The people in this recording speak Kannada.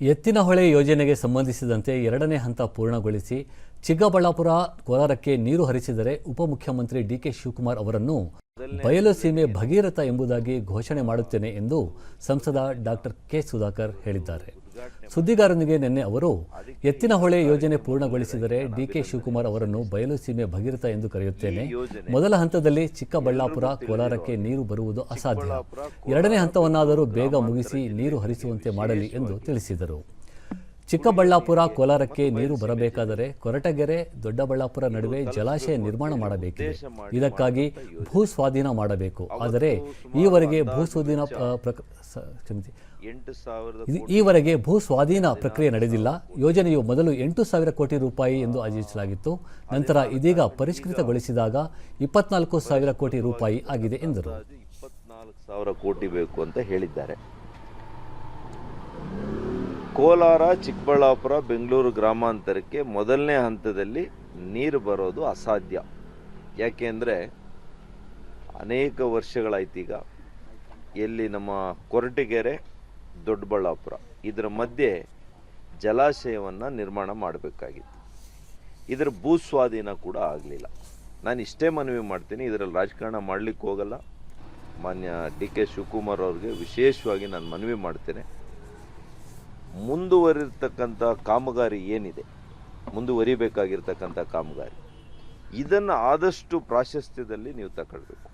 ಎತ್ತಿನಹೊಳೆ ಯೋಜನೆಗೆ ಸಂಬಂಧಿಸಿದಂತೆ ಎರಡನೇ ಹಂತ ಪೂರ್ಣಗೊಳಿಸಿ ಚಿಕ್ಕಬಳ್ಳಾಪುರ ಕೋಲಾರಕ್ಕೆ ನೀರು ಹರಿಸಿದರೆ ಉಪಮುಖ್ಯಮಂತ್ರಿ ಡಿಕೆ ಶಿವಕುಮಾರ್ ಅವರನ್ನು ಬಯಲು ಸೀಮೆ ಭಗೀರಥ ಎಂಬುದಾಗಿ ಘೋಷಣೆ ಮಾಡುತ್ತೇನೆ ಎಂದು ಸಂಸದ ಡಾಕ್ಟರ್ ಕೆ ಸುಧಾಕರ್ ಹೇಳಿದ್ದಾರೆ. ಸುದ್ದಿಗಾರನಿಗೆ ನಿನ್ನೆ ಅವರು ಎತ್ತಿನಹೊಳೆ ಯೋಜನೆ ಪೂರ್ಣಗೊಳಿಸಿದರೆ ಡಿಕೆ ಶಿವಕುಮಾರ್ ಅವರನ್ನು ಬಯಲು ಸೀಮೆ ಭಗೀರಥ ಎಂದು ಕರೆಯುತ್ತೇನೆ. ಮೊದಲ ಹಂತದಲ್ಲಿ ಚಿಕ್ಕಬಳ್ಳಾಪುರ ಕೋಲಾರಕ್ಕೆ ನೀರು ಬರುವುದು ಅಸಾಧ್ಯ. ಎರಡನೇ ಹಂತವನ್ನಾದರೂ ಬೇಗ ಮುಗಿಸಿ ನೀರು ಹರಿಸುವಂತೆ ಮಾಡಲಿ ಎಂದು ತಿಳಿಸಿದರು. ಚಿಕ್ಕಬಳ್ಳಾಪುರ ಕೋಲಾರಕ್ಕೆ ನೀರು ಬರಬೇಕಾದರೆ ಕೊರಟಗೆರೆ ದೊಡ್ಡಬಳ್ಳಾಪುರ ನಡುವೆ ಜಲಾಶಯ ನಿರ್ಮಾಣ ಮಾಡಬೇಕಿದೆ. ಇದಕ್ಕಾಗಿ ಭೂ ಸ್ವಾಧೀನ ಮಾಡಬೇಕು. ಆದರೆ ಈವರೆಗೆ ಭೂ ಸ್ವಾಧೀನ ಕ್ಷಮಿಸಿ. ಈವರೆಗೆ ಭೂ ಸ್ವಾಧೀನ ಪ್ರಕ್ರಿಯೆ ನಡೆದಿಲ್ಲ. ಯೋಜನೆಯು ಮೊದಲು ಎಂಟು ಸಾವಿರ ಕೋಟಿ ರೂಪಾಯಿ ಎಂದು ಆಯೋಜಿಸಲಾಗಿತ್ತು. ನಂತರ ಇದೀಗ ಪರಿಷ್ಕೃತಗೊಳಿಸಿದಾಗ ಇಪ್ಪತ್ನಾಲ್ಕು ಸಾವಿರ ಕೋಟಿ ರೂಪಾಯಿ ಆಗಿದೆ ಎಂದರು. ಇಪ್ಪತ್ನಾಲ್ಕು ಸಾವಿರ ಕೋಟಿ ಬೇಕು ಅಂತ ಹೇಳಿದ್ದಾರೆ. ಕೋಲಾರ, ಚಿಕ್ಕಬಳ್ಳಾಪುರ, ಬೆಂಗಳೂರು ಗ್ರಾಮಾಂತರಕ್ಕೆ ಮೊದಲನೇ ಹಂತದಲ್ಲಿ ನೀರು ಬರೋದು ಅಸಾಧ್ಯ. ಯಾಕೆಂದರೆ ಅನೇಕ ವರ್ಷಗಳಾಯ್ತೀಗ ಎಲ್ಲಿ ನಮ್ಮ ಕೊರಟಗೆರೆ, ದೊಡ್ಡಬಳ್ಳಾಪುರ, ಇದರ ಮಧ್ಯೆ ಜಲಾಶಯವನ್ನು ನಿರ್ಮಾಣ ಮಾಡಬೇಕಾಗಿತ್ತು. ಇದರ ಭೂಸ್ವಾಧೀನ ಕೂಡ ಆಗಲಿಲ್ಲ. ನಾನು ಇಷ್ಟೇ ಮನವಿ ಮಾಡ್ತೀನಿ, ಇದರಲ್ಲಿ ರಾಜಕಾರಣ ಮಾಡಲಿಕ್ಕೆ ಹೋಗಲ್ಲ. ಮಾನ್ಯ ಡಿ ಕೆ ಶಿವಕುಮಾರ್ ಅವ್ರಿಗೆ ವಿಶೇಷವಾಗಿ ನಾನು ಮನವಿ ಮಾಡ್ತೇನೆ. ಮುಂದುವರಿರ್ತಕ್ಕಂಥ ಕಾಮಗಾರಿ ಏನಿದೆ? ಮುಂದುವರಿಬೇಕಾಗಿರ್ತಕ್ಕಂಥ ಕಾಮಗಾರಿ. ಇದನ್ನು ಆದಷ್ಟು ಪ್ರಾಶಸ್ತ್ಯದಲ್ಲಿ ನೀವು ತಗೊಳ್ಬೇಕು.